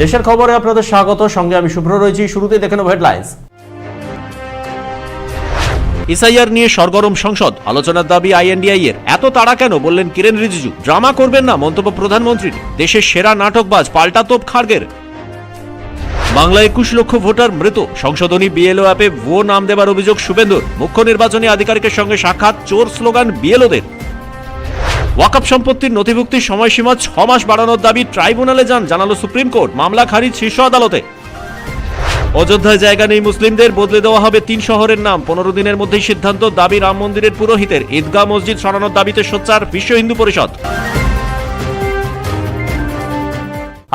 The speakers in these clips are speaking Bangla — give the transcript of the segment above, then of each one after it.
দেশের খবরে আপনাদের স্বাগত। সঙ্গে আমি শুভ্র রয়েছি। শুরুতে দেখে নেব হেডলাইন্স। এসআইআর নিয়ে সরগরম সংসদ। আলোচনার দাবি আইএনডিআই এর। এত তাড়া কেন? বললেন কিরেন রিজিজু। ড্রামা করবেন না, মন্তব্য প্রধানমন্ত্রীর। দেশের সেরা নাটকবাজ পাল্টা তোপ খাড়গের। বাংলা একুশ লক্ষ ভোটার মৃত। সংশোধনী বিএলও অ্যাপে ভুয়ো নাম দেবার অভিযোগ শুভেন্দুর। মুখ্য নির্বাচনী আধিকারিকের সঙ্গে সাক্ষাৎ, চোর স্লোগান বিএলওদের। ওয়াকআপ সম্পত্তির নথিভুক্তির সময়সীমা ছ মাস বাড়ানোর দাবি ট্রাইব্যুনালে যান, জানালো সুপ্রিম কোর্ট। মামলা খারিজ শীর্ষ আদালতে। অযোধ্যায় জায়গা নেই মুসলিমদের, বদলে দেওয়া হবে তিন শহরের নাম। পনেরো দিনের মধ্যেই সিদ্ধান্ত, দাবি রাম মন্দিরের পুরোহিতের। ঈদগাহ মসজিদ সরানোর দাবিতে সোচ্চার বিশ্ব হিন্দু পরিষদ।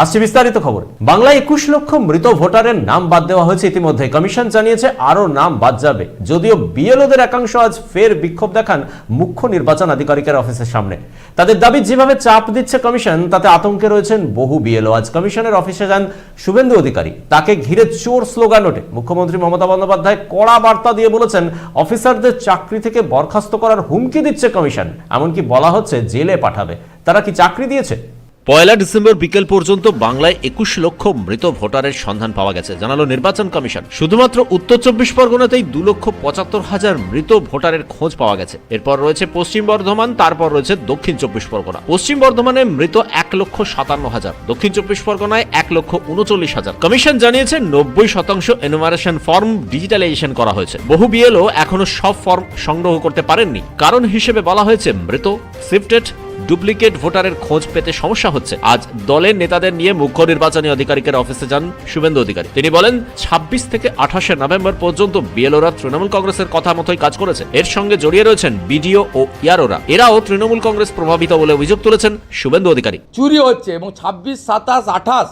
আসছে বিস্তারিত খবর। বাংলায় একুশ লক্ষ মৃত ভোটারের নাম বাদ দেওয়া হয়েছে ইতিমধ্যে। কমিশন জানিয়েছে আরও নাম বাদ যাবে। যদিও বিএলওদের একাংশ আজ ফের বিক্ষোভ দেখান মুখ্য নির্বাচন আধিকারিকের অফিসের সামনে। তাদের দাবি, যেভাবে চাপ দিচ্ছে কমিশন, তাতে আতঙ্কে রয়েছেন বহু বিএলও। আজ কমিশনের অফিসে যান শুভেন্দু অধিকারী। তাকে ঘিরে চোর স্লোগান ওঠে। মুখ্যমন্ত্রী মমতা বন্দ্যোপাধ্যায় কড়া বার্তা দিয়ে বলেছেন, অফিসারদের চাকরি থেকে বরখাস্ত করার হুমকি দিচ্ছে কমিশন। এমনকি বলা হচ্ছে জেলে পাঠাবে। তারা কি চাকরি দিয়েছে? পয়লা ডিসেম্বর বিকেল পর্যন্ত বাংলায় একুশ লক্ষ মৃত ভোটারের সন্ধান পাওয়া গেছে, জানালো নির্বাচন কমিশন। শুধুমাত্র উত্তর চব্বিশ পরগনাতেই দু লক্ষ পঁচাত্তর হাজার মৃত ভোটারের খোঁজ পাওয়া গেছে। এরপর রয়েছে পশ্চিম বর্ধমান, তারপর রয়েছে দক্ষিণ চব্বিশ পরগনা। পশ্চিম বর্ধমানে মৃত এক লক্ষ সাতান্ন হাজার, দক্ষিণ চব্বিশ পরগনায় এক লক্ষ উনচল্লিশ হাজার। কমিশন জানিয়েছে নব্বই শতাংশ এনুমারেশন ফর্ম ডিজিটালাইজেশন করা হয়েছে। বহু বিএলও এখনও সব ফর্ম সংগ্রহ করতে পারেননি। কারণ হিসেবে বলা হয়েছে মৃত, শিফটেড ডুপ্লিকেট ভোটারের খোঁজ পেতে সমস্যা হচ্ছে। আজ দলের নেতাদের নিয়ে মুখ্য নির্বাচনী আধিকারিকের অফিসে যান শুভেন্দু অধিকারী। তিনি বলেন, ছাব্বিশ থেকে আঠাশে নভেম্বর পর্যন্ত বিএলওরা তৃণমূল কংগ্রেসের কথা মতোই কাজ করেছে। এর সঙ্গে জড়িয়ে রয়েছেন বিডিও ও ইয়ারোরা। এরাও তৃণমূল কংগ্রেস প্রভাবিত বলে অভিযোগ তুলেছেন শুভেন্দু অধিকারী। চুরি হচ্ছে এবং ছাব্বিশ, সাতাশ, আঠাশ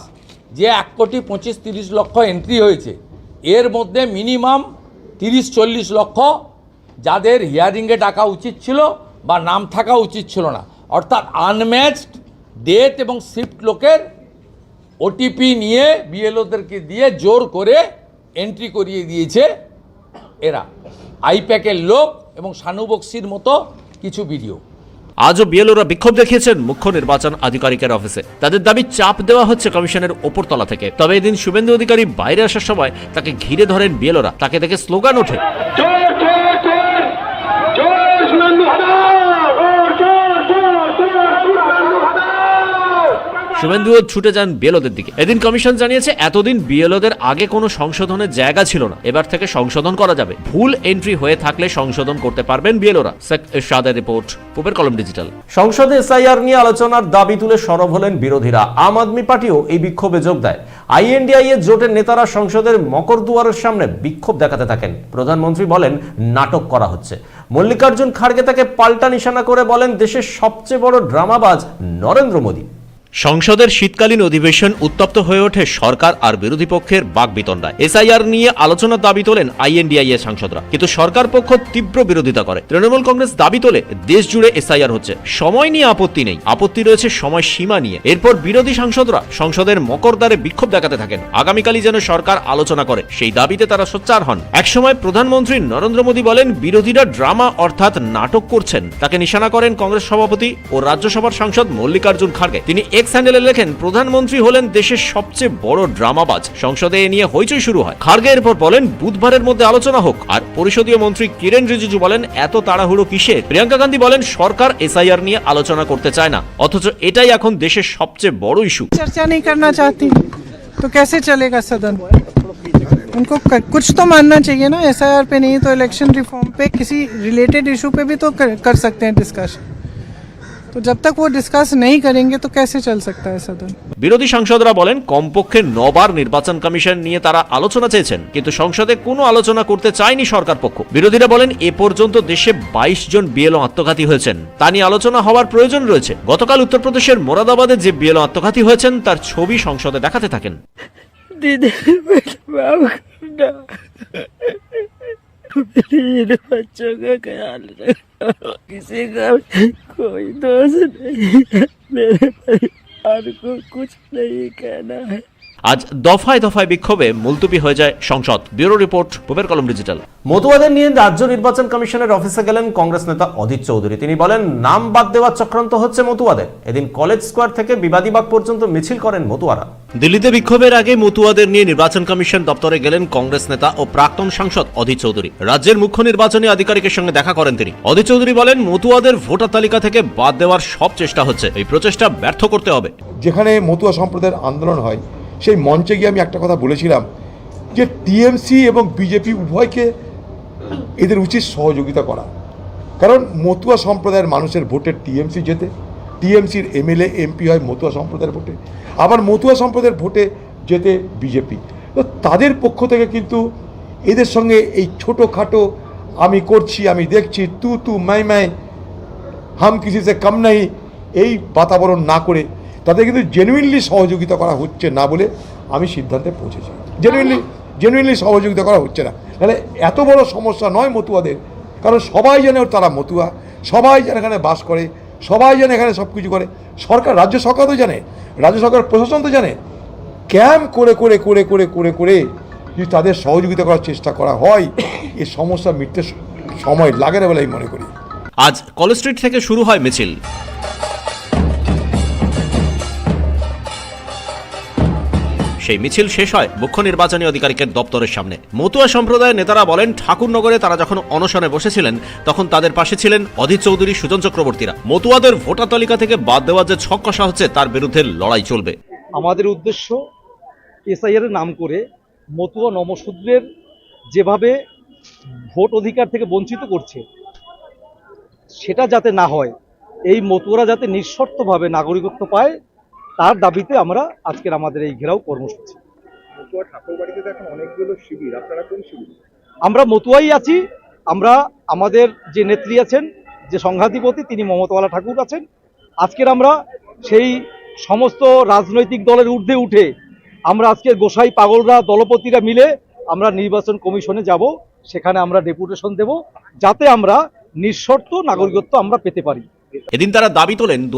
যে এক কোটি পঁচিশ, তিরিশ লক্ষ এন্ট্রি হয়েছে, এর মধ্যে মিনিমাম তিরিশ, চল্লিশ লক্ষ যাদের হিয়ারিংয়ে ডাকা উচিত ছিল বা নাম থাকা উচিত ছিল না। অর্থাৎ আনম্যাচড ডেট এবং শিফট লোকের ওটিপি নিয়ে বিএলওদেরকে দিয়ে জোর করে এন্ট্রি করিয়ে দিয়েছে এরা। আইপ্যাকের লোক এবং শানু বক্সির মতো কিছু ভিডিও আজও বিএলওরা বিক্ষোভ দেখিয়েছেন মুখ্য নির্বাচন আধিকারিকের অফিসে। তাদের দাবি চাপ দেওয়া হচ্ছে কমিশনের ওপরতলা থেকে। তবে এদিন শুভেন্দু অধিকারী বাইরে আসার সময় তাকে ঘিরে ধরেন বিএলওরা তাকে দেখে স্লোগান ওঠে চোর চোর চোর চোর শুভেন্দু হাটাও চোর চোর চোর চোর শুভেন্দু হাটাও শুভেন্দুও ছুটে যান বিএলওদের দিকে। এদিন কমিশন জানিয়েছে, এতদিন বিএলওদের আগে কোনো সংশোধনের জায়গা ছিল না। এবার থেকে সংশোধন করা যাবে। ভুল এন্ট্রি হয়ে থাকলে সংশোধন করতে পারবেন বিএলওরা। শেখ রিপোর্ট পুবের কলম ডিজিটাল। সংসদে এসআইআর নিয়ে আলোচনার দাবি তুলে সরব হলেন বিরোধীরা। আম আদমি পার্টিও এই বিক্ষোভে যোগ দেয়। আইএনডিআই এর জোটের নেতারা সংসদের মকর দুয়ারের সামনে বিক্ষোভ দেখাতে থাকেন। প্রধানমন্ত্রী বলেন, নাটক করা হচ্ছে। মল্লিকার্জুন খাড়গে তাকে পাল্টা নিশানা করে বলেন, দেশের সবচেয়ে বড় ড্রামাবাজ নরেন্দ্র মোদী। সংসদের শীতকালীন অধিবেশন উত্তপ্ত হয়ে ওঠে সরকার আর বিরোধী পক্ষের বাকবিতণ্ডায় এসআইআর নিয়ে আলোচনার দাবি তোলেন আইএনডিআই এর সাংসদরা। কিন্তু সরকার পক্ষ তীব্র বিরোধিতা করে। তৃণমূল কংগ্রেস দাবি তোলে, দেশ জুড়ে এসআইআর হচ্ছে। সময় নিয়ে আপত্তি নেই। আপত্তি রয়েছে সময় সীমা নিয়ে। এরপর বিরোধী সাংসদরা সংসদের মকরদ্বারে বিক্ষোভ দেখাতে থাকেন। আগামীকালই যেন সরকার আলোচনা করে। সেই দাবিতে তারা সোচ্চার হন। একসময় প্রধানমন্ত্রী নরেন্দ্র মোদী বলেন, বিরোধীরা ড্রামা অর্থাৎ নাটক করছেন। তাকে নিশানা করেন কংগ্রেস সভাপতি ও রাজ্যসভার সাংসদ মল্লিকার্জুন খাড়গে তিনি এক্স হ্যান্ডেলে লেখেন প্রধানমন্ত্রী হলেন দেশের সবচেয়ে বড় ড্রামাবাজ সংসদে এ নিয়ে হইচই শুরু হয় খাড়গে এরপর বলেন বুধবারের মধ্যে আলোচনা হোক আর পরিষদীয় মন্ত্রী কিরেন রিজিজু বলেন এত তাড়াহুড়ো কিসের প্রিয়াঙ্কা গান্ধী বলেন সরকার এসআইআর নিয়ে আলোচনা করতে চায় না অথচ এটাই এখন দেশের সবচেয়ে বড় ইস্যু चर्चा नहीं करना चाहती तो कैसे चलेगा सदन उनको क- कुछ तो मानना चाहिए ना एसआईआर पे नहीं तो इलेक्शन रिफॉर्म पे किसी रिलेटेड इशू पे भी तो कर, कर सकते हैं डिस्कशन তো জব তক ও ডিসকাস নেই করেঙ্গে তো কেসে চল সকতা হ্যায় সদন বিরোধী সাংসদরা বলেন কমপক্ষে নবার নির্বাচন কমিশন নিয়ে তারা আলোচনা চেয়েছেন কিন্তু সংসদে কোনো আলোচনা করতে চায়নি সরকার পক্ষ। বিরোধীরা বলেন এ পর্যন্ত দেশে বাইশ জন বিএলও আত্মঘাতী হয়েছেন। তা নিয়ে আলোচনা হওয়ার প্রয়োজন রয়েছে। গতকাল উত্তরপ্রদেশের মোরাদাবাদে যে বিএলও আত্মঘাতী হয়েছেন তার ছবি সংসদে দেখাতে থাকেন। দিদি मेरा माफ करना मेरे बच्चों का ख्याल रखना किसी का कोई दोष नहीं है मेरे परिवार को कुछ नहीं कहना है আজ দফায় দফায় বিক্ষোভে মুলতুবি হয়ে যায় সংসদ ব্যুরো রিপোর্ট পুবের কলম ডিজিটাল মতুয়াদের নিয়ে রাজ্য নির্বাচন কমিশনের অফিসে গেলেন কংগ্রেস নেতা অধীর চৌধুরী তিনি বলেন নাম বাদ দেওয়ার চক্রান্ত হচ্ছে মতুয়াদের এদিন কলেজ স্কোয়ার থেকে বিবাদীবাগ পর্যন্ত মিছিল করেন মতুয়ারা দিল্লিতে বিক্ষোভের আগে মতুয়াদের নিয়ে নির্বাচন কমিশন দপ্তরে গেলেন কংগ্রেস নেতা ও প্রাক্তন সাংসদ অধীর চৌধুরী। রাজ্যের মুখ্য নির্বাচনী আধিকারিকের সঙ্গে দেখা করেন তিনি। অধীর চৌধুরী বলেন, মতুয়াদের ভোটার তালিকা থেকে বাদ দেওয়ার সব চেষ্টা হচ্ছে। এই প্রচেষ্টা ব্যর্থ করতে হবে। যেখানে মতুয়া সম্প্রদায়ের আন্দোলন হয়, সেই মঞ্চে গিয়ে আমি একটা কথা বলেছিলাম যে টিএমসি এবং বিজেপি উভয়কে এদের উচিত সহযোগিতা করা। কারণ মতুয়া সম্প্রদায়ের মানুষের ভোটে টিএমসি জেতে টিএমসির এমএলএ, এমপি হয় মতুয়া সম্প্রদায়ের ভোটে। আবার মতুয়া সম্প্রদায়ের ভোটে যেতে বিজেপি। তো তাদের পক্ষ থেকে কিন্তু এদের সঙ্গে এই ছোটোখাটো আমি করছি, আমি দেখছি, তু তু, মাই মাই, হাম কিসি সে কম নাই, এই বাতাবরণ না করে তাদের কিন্তু জেনুইনলি সহযোগিতা করা হচ্ছে না বলে আমি সিদ্ধান্তে পৌঁছেছি। জেনুইনলি জেনুইনলি সহযোগিতা করা হচ্ছে না। তাহলে এত বড় সমস্যা নয় মতুয়াদের। কারণ সবাই জানে তারা মতুয়া, সবাই যেন এখানে বাস করে সবাই জানে এখানে সব কিছু করে। সরকার, রাজ্য সরকার তো জানে, রাজ্য সরকার প্রশাসন তো জানে। ক্যাম্প করে করে করে করে করে করে যদি তাদের সহযোগিতা করার চেষ্টা করা হয় এই সমস্যা মিটতে সময় লাগে না বলে আমি মনে করি। আজ কলেজ স্ট্রিট থেকে শুরু হয় মিছিল। সেই মিছিল শেষ হয় মুখ্য নির্বাচনী আধিকারিকের দপ্তরের সামনে। মতুয়া সম্প্রদায়ের নেতারা বলেন, ঠাকুরনগরে তারা যখন অনশনে বসেছিলেন, তখন তাদের পাশে ছিলেন অধীর চৌধুরী সুজন চক্রবর্তীরা। মতুয়াদের ভোটার তালিকা থেকে বাদ দেওয়ার যে ছক কষা হচ্ছে, তার বিরুদ্ধে লড়াই চলবে। আমাদের উদ্দেশ্য এসআইআর নাম করে মতুয়া নমশূদ্রের যেভাবে ভোট অধিকার থেকে বঞ্চিত করছে, সেটা যাতে না হয়, এই মতুয়ারা যাতে নিঃশর্তভাবে নাগরিকত্ব পায় তার দাবিতে আমরা আজকের আমাদের এই ঘেরাও কর্মসূচি। আমরা মতুয়াই আছি আমরা আমাদের যে নেত্রী আছেন যে সংঘাধিপতি তিনি মমতাওয়ালা ঠাকুর আছেন। আজকের আমরা সেই সমস্ত রাজনৈতিক দলের ঊর্ধ্বে উঠে আমরা আজকের গোসাই পাগলরা দলপতিরা মিলে আমরা নির্বাচন কমিশনে যাব সেখানে আমরা ডেপুটেশন দেব যাতে আমরা নিঃশর্ত নাগরিকত্ব আমরা পেতে পারি। এদিন তারা দাবি তোলেন দু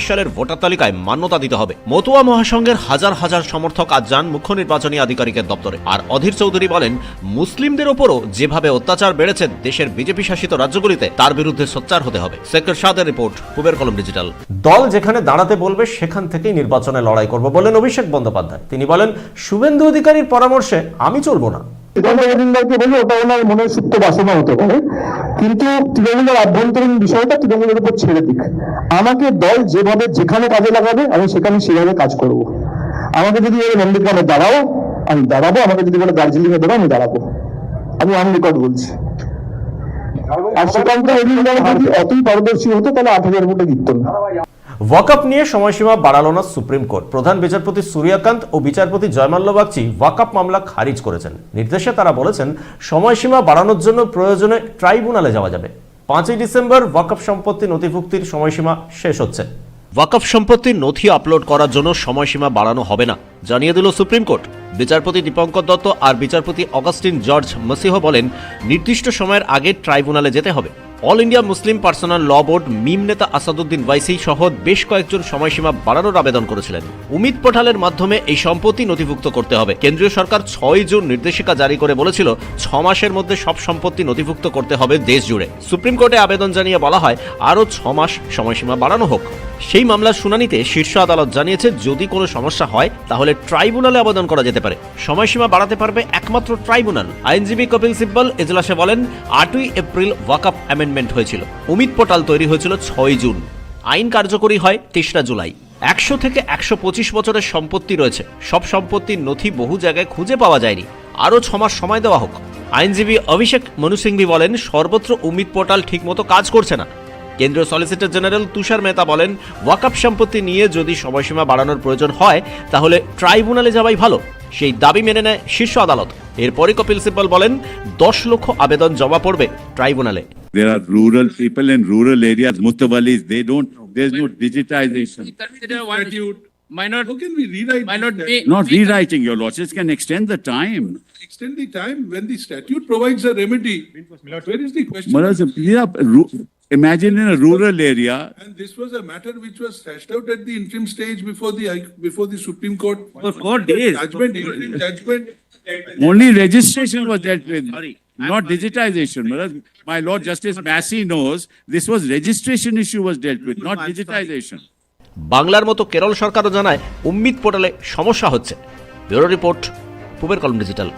সালের ভোটার তালিকায় মান্যতা দিতে হবে। মতুয়া মহাসংঘের হাজার হাজার সমর্থক আজ যান মুখ্য নির্বাচনী আধিকারিকের দপ্তরে। আর অধীর চৌধুরী বলেন, মুসলিমদের ওপরও যেভাবে অত্যাচার বেড়েছে দেশের বিজেপি শাসিত রাজ্যগুলিতে, তার বিরুদ্ধে সোচ্চার হতে হবে। সেক্টর সাদের রিপোর্ট, কুবের কলম ডিজিটাল। দল যেখানে দাঁড়াতে বলবে, সেখান থেকেই নির্বাচনে লড়াই করব বলেন অভিষেক বন্দ্যোপাধ্যায়। তিনি বলেন, শুভেন্দু অধিকারীর পরামর্শে আমি চলবো না। তৃণমূলকে বলি, ওটা ওনার সুপ্ত বাসনা হতে পারে। কিন্তু তৃণমূলের আভ্যন্তরীণ বিষয়টা তৃণমূলের উপর ছেড়ে দিক। আমাকে দল যেভাবে যেখানে কাজে লাগাবে, আমি সেখানে সেভাবে কাজ করব। আমাকে যদি বলে নন্দীগ্রামে দাঁড়াও, আমি দাঁড়াবো। আমাকে যদি বলে দার্জিলিং এ দাঁড়াও, আমি দাঁড়াবো। আমি অন রেকর্ড বলছি। আর মজুমদার যদি অতই পারদর্শী হতো, তাহলে আট হাজার ভোটে জিততো না। ওয়াকআপ নিয়ে সময়সীমা বাড়ালো না সুপ্রিম কোর্ট। প্রধান বিচারপতি সূর্যকান্ত ও বিচারপতি জয়মাল্য বাগচি ওয়াকআপ মামলা খারিজ করেছেন। নির্দেশে তারা বলেছেন, সময়সীমা বাড়ানোর জন্য প্রয়োজনে ট্রাইব্যুনালে যাওয়া যাবে। পাঁচই ডিসেম্বর ওয়াকআপ সম্পত্তি নথিভুক্তির সময়সীমা শেষ হচ্ছে। ওয়াকআপ সম্পত্তির নথি আপলোড করার জন্য সময়সীমা বাড়ানো হবে না, জানিয়ে দিল সুপ্রিম কোর্ট। বিচারপতি দীপঙ্কর দত্ত আর বিচারপতি অগাস্টিন জর্জ মসিহ বলেন, নির্দিষ্ট সময়ের আগে ট্রাইব্যুনালে যেতে হবে। All India Muslim Personal Law Board MIM নেতা আসাদুদ্দিন ওয়াইসি সহ বেশ কয়েকজন সময়সীমা বাড়ানোর আবেদন করেছিলেন। উমিত পোর্টালের মাধ্যমে এই সম্পত্তি নথিভুক্ত করতে হবে। কেন্দ্রীয় সরকার ছয় জুন নির্দেশিকা জারি করে বলেছিল, ছ মাসের মধ্যে সব সম্পত্তি নথিভুক্ত করতে হবে দেশ জুড়ে। সুপ্রিম কোর্টে আবেদন জানিয়ে বলা হয়, আরও ছ মাস সময়সীমা বাড়ানো হোক। সেই মামলার শুনানিতে শীর্ষ আদালত জানিয়েছে, যদি কোনো সমস্যা হয়, তাহলে ট্রাইব্যুনালে আবেদন করা যেতে পারে। সময়সীমা বাড়াতে পারবে একমাত্র ট্রাইব্যুনাল। আইনজীবী কপিল সিব্বল এজলাসে বলেন, আটই এপ্রিল ওয়াকআপ অ্যামেন্ডমেন্ট হয়েছিল। উমিত পোর্টাল তৈরি হয়েছিল ছয় জুন। আইন কার্যকরী হয় তেসরা জুলাই। একশো থেকে একশো পঁচিশ বছরের সম্পত্তি রয়েছে। সব সম্পত্তির নথি বহু জায়গায় খুঁজে পাওয়া যায়নি। আরও ছমাস সময় দেওয়া হোক। আইনজীবী অভিষেক মনু সিংভি বলেন, সর্বত্র উমিত পোর্টাল ঠিকমতো কাজ করছে না। কেন্দ্রীয় সলিসিটর জেনারেল তুষার মেহতা বলেন, ওয়াকআপ সম্পত্তি নিয়ে যদি সময়সীমা বাড়ানোর প্রয়োজন হয়, তাহলে ট্রাইব্যুনালে যাওয়াই ভালো। সেই দাবি মেনে নেয় শীর্ষ আদালত। এরপরই কপিল সিব্বল বলেন, দশ লক্ষ আবেদন জমা পড়বে ট্রাইব্যুনালে। There are rural people in rural areas, Mutawalis, they don't, there's no digitization. Might not, How can we rewrite? might not the be. Not rewriting your laws, just can extend the time. Extend the time when the statute provides a remedy. Where is the question? Whereas, yeah, ru- imagine in a rural area, And this was a matter which was hashed out at the interim stage before the, high- before the Supreme Court. For four days. Judgment, interim judgment. only registration was dealt with, not digitization. Whereas my Lord Justice Massey knows, this was registration issue was dealt with, not digitization. বাংলার মতো কেরল সরকারও জানায় উম্মিদ পোর্টালে সমস্যা হচ্ছে। ব্যুরো রিপোর্ট পুবের কলম ডিজিটাল।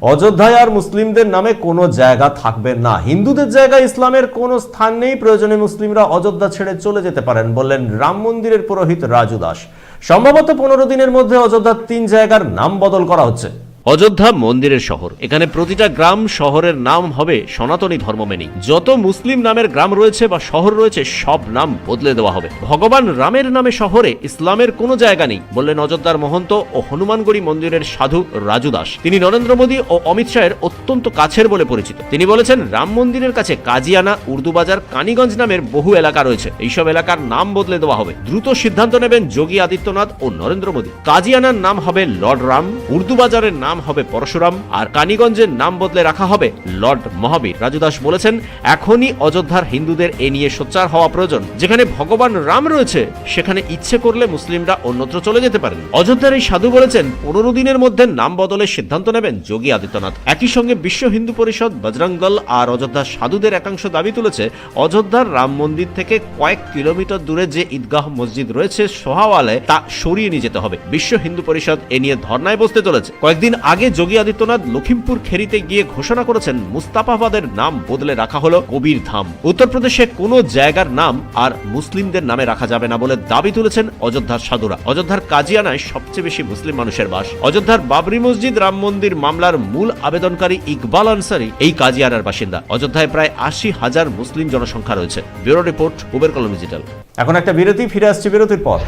অযোধ্যায় আর মুসলিমদের নামে কোনো জায়গা থাকবে না। হিন্দুদের জায়গায় ইসলামের কোনো স্থান নেই। প্রয়োজনে মুসলিমরা অযোধ্যা ছেড়ে চলে যেতে পারেন বললেন রাম মন্দিরের পুরোহিত রাজু দাস। সম্ভবত পনেরো দিনের মধ্যে অযোধ্যার তিন জায়গার নাম বদল করা হচ্ছে। অযোধ্যা মন্দিরের শহর। এখানে প্রতিটা গ্রাম শহরের নাম হবে সনাতনী ধর্ম মেনেই। যত মুসলিম নামের গ্রাম রয়েছে বা শহর রয়েছে, সব নাম বদলে দেওয়া হবে। ভগবান রামের নামে শহরে ইসলামের কোনো জায়গা নেই, বললেন অযোধ্যার মহন্ত ও হনুমানগড়ি মন্দিরের সাধু রাজু দাস। তিনি নরেন্দ্র মোদী ও অমিত শাহের অত্যন্ত কাছের বলে পরিচিত। তিনি বলেছেন, রাম মন্দিরের কাছে কাজিয়ানা উর্দুবাজার কানিগঞ্জ নামের বহু এলাকা রয়েছে। এইসব এলাকার নাম বদলে দেওয়া হবে। দ্রুত সিদ্ধান্ত নেবেন যোগী আদিত্যনাথ ও নরেন্দ্র মোদী। কাজিয়ানার নাম হবে লর্ড রাম, উর্দু বাজারের নাম হবে পরশুরাম আর কানিগঞ্জের নাম বদলে রাখা হবে লর্ড মহাবীর। রাজু দাস বলেছেন, এখনই অযোধ্যার হিন্দুদের এ নিয়ে সোচ্চার হওয়া প্রয়োজন। যেখানে ভগবান রাম রয়েছে, সেখানে ইচ্ছে করলে মুসলিমরা অন্যত্র চলে যেতে পারেন। অযোধ্যার এই সাধু বলেছেন, পনেরো দিনের মধ্যে নাম বদলের সিদ্ধান্ত নেবেন যোগী আদিত্যনাথ। একই সঙ্গে বিশ্ব হিন্দু পরিষদ বজরং দল আর অযোধ্যার সাধুদের একাংশ দাবি তুলেছে, অযোধ্যার রাম মন্দির থেকে কয়েক কিলোমিটার দূরে যে ঈদগাহ মসজিদ রয়েছে, সোহাওয়ালে তা সরিয়ে নিয়ে যেতে হবে। বিশ্ব হিন্দু পরিষদ এ নিয়ে ধর্নায় বসতে চলেছে। কয়েকদিন আগে যোগী আদিত্যনাথ লখিমপুর খেরিতে গিয়ে ঘোষণা করেছেন, মুস্তাফাবাদের নাম বদলে রাখা হলো কবির ধাম। উত্তরপ্রদেশে কোনো জায়গার নাম আর মুসলিমদের নামে রাখা যাবে না বলে দাবি তুলেছেন অযোধ্যার সাধুরা। অযোধ্যার কাজিয়ানায় সবচেয়ে বেশি মুসলিম মানুষের বাস। অযোধ্যার বাবরি মসজিদ, রাম মন্দির মামলার মূল আবেদনকারী ইকবাল আনসারি এই কাজিয়ানার বাসিন্দা। অযোধ্যায় প্রায় আশি হাজার মুসলিম জনসংখ্যা রয়েছে। ব্যুরো রিপোর্ট, উবের কলম ডিজিটাল। এখন একটা বিরতি, ফিরে আসছে বিরতির পর।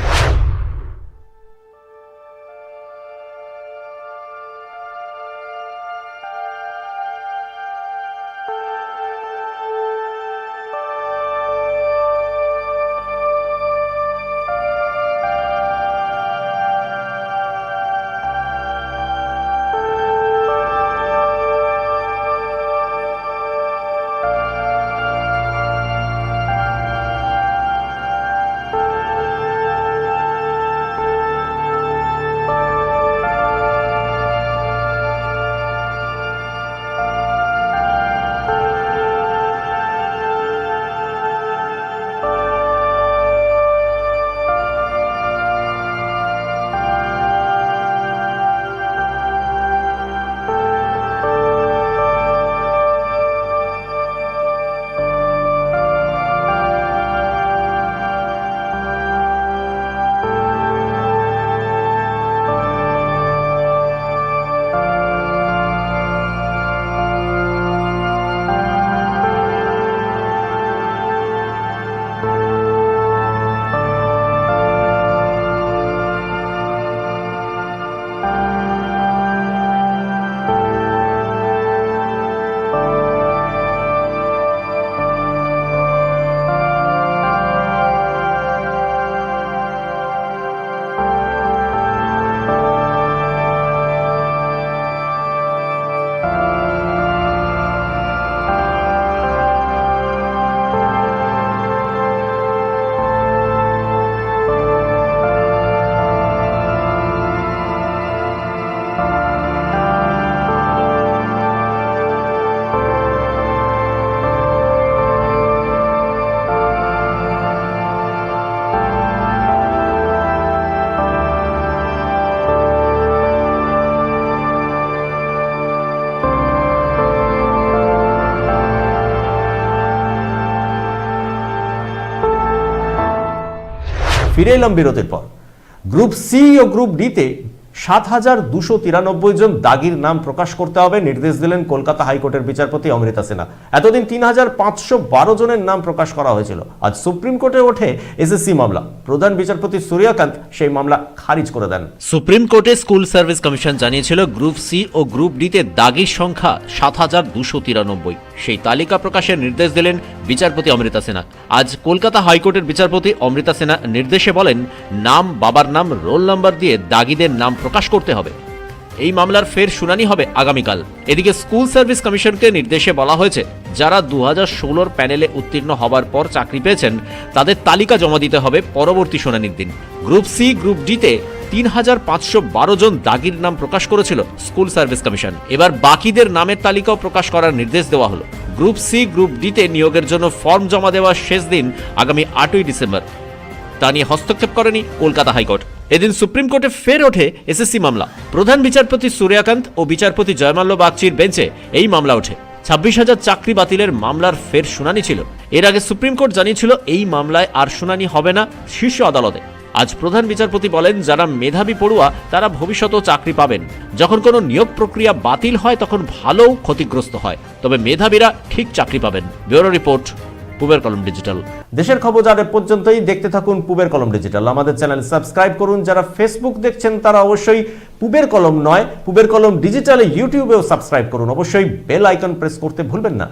ফিরে এলাম বিরতির পর। গ্রুপ সি ও গ্রুপ ডিতে সাত হাজার দুশো তিরানব্বই জন দাগির নাম প্রকাশ করতে হবে, নির্দেশ দিলেন কলকাতা হাইকোর্টের বিচারপতি অমৃতা সিনহা। এতদিন তিন হাজার পাঁচশো বারো জনের নাম প্রকাশ করা হয়েছিল। আজ সুপ্রিম কোর্টে ওঠে এসএসসি মামলা। প্রধান বিচারপতি সূর্যকান্ত সেই মামলা খারিজ করে দেন। সুপ্রিম কোর্টে স্কুল সার্ভিস কমিশন জানিয়েছিল, গ্রুপ সি ও গ্রুপ ডিতে দাগির সংখ্যা সাত হাজার দুশো তিরানব্বই। সেই তালিকা প্রকাশের নির্দেশ দিলেন বিচারপতি অমৃতা সেনা। আজ কলকাতা হাইকোর্টের বিচারপতি অমৃতা সেনা নির্দেশে বলেন, নাম বাবার নাম, রোল নাম্বার দিয়ে দাগিদের নাম প্রকাশ করতে হবে। এই মামলার ফের শুনানি হবে আগামীকাল। এদিকে স্কুল সার্ভিস কমিশনকে নির্দেশে বলা হয়েছে, যারা দু হাজার ষোলোর প্যানেলে উত্তীর্ণ হবার পর চাকরি পেয়েছেন, তাদের তালিকা জমা দিতে হবে পরবর্তী শুনানির দিন। গ্রুপ সি, গ্রুপ ডিতে তিন হাজার পাঁচশো বারো জন দাগির নাম প্রকাশ করেছিল স্কুল সার্ভিস কমিশন। এবার বাকিদের নামের তালিকাও প্রকাশ করার নির্দেশ দেওয়া হলো। গ্রুপ সি, গ্রুপ ডিতে নিয়োগের জন্য ফর্ম জমা দেওয়ার শেষ দিন আগামী আটই ডিসেম্বর। তা নিয়ে হস্তক্ষেপ করেনি কলকাতা হাইকোর্ট। এদিন সুপ্রিম কোর্টে ফের ওঠে এসএসসি মামলা। প্রধান বিচারপতি সূর্যকান্ত ও বিচারপতি জয়মাল্য বাগচির বেঞ্চে এই মামলা ওঠে। ছাব্বিশ হাজার চাকরি বাতিলের মামলার ফের শুনানি ছিল। এর আগে সুপ্রিম কোর্ট জানিয়েছিল, এই মামলায় আর শুনানি হবে না শীর্ষ আদালতে। আজ প্রধান বিচারপতি বলেন, যারা মেধাবী পড়ুয়া, তারা ভবিষ্যতেও চাকরি পাবেন। যখন কোনো নিয়োগ প্রক্রিয়া বাতিল হয়, তখন ভালো ক্ষতিগ্রস্ত হয়। তবে মেধাবীরা ঠিক চাকরি পাবেন। ব্যুরো রিপোর্ট পুবের কলম ডিজিটাল। দেশের খবর জানে পর্যন্তই, দেখতে থাকুন পুবের কলম ডিজিটাল। আমাদের চ্যানেল সাবস্ক্রাইব করুন। যারা ফেসবুক দেখছেন, তারা অবশ্যই পুবের কলম নয়, পুবের কলম ডিজিটালে ইউটিউবেও সাবস্ক্রাইব করুন। অবশ্যই বেল আইকন প্রেস করতে ভুলবেন না।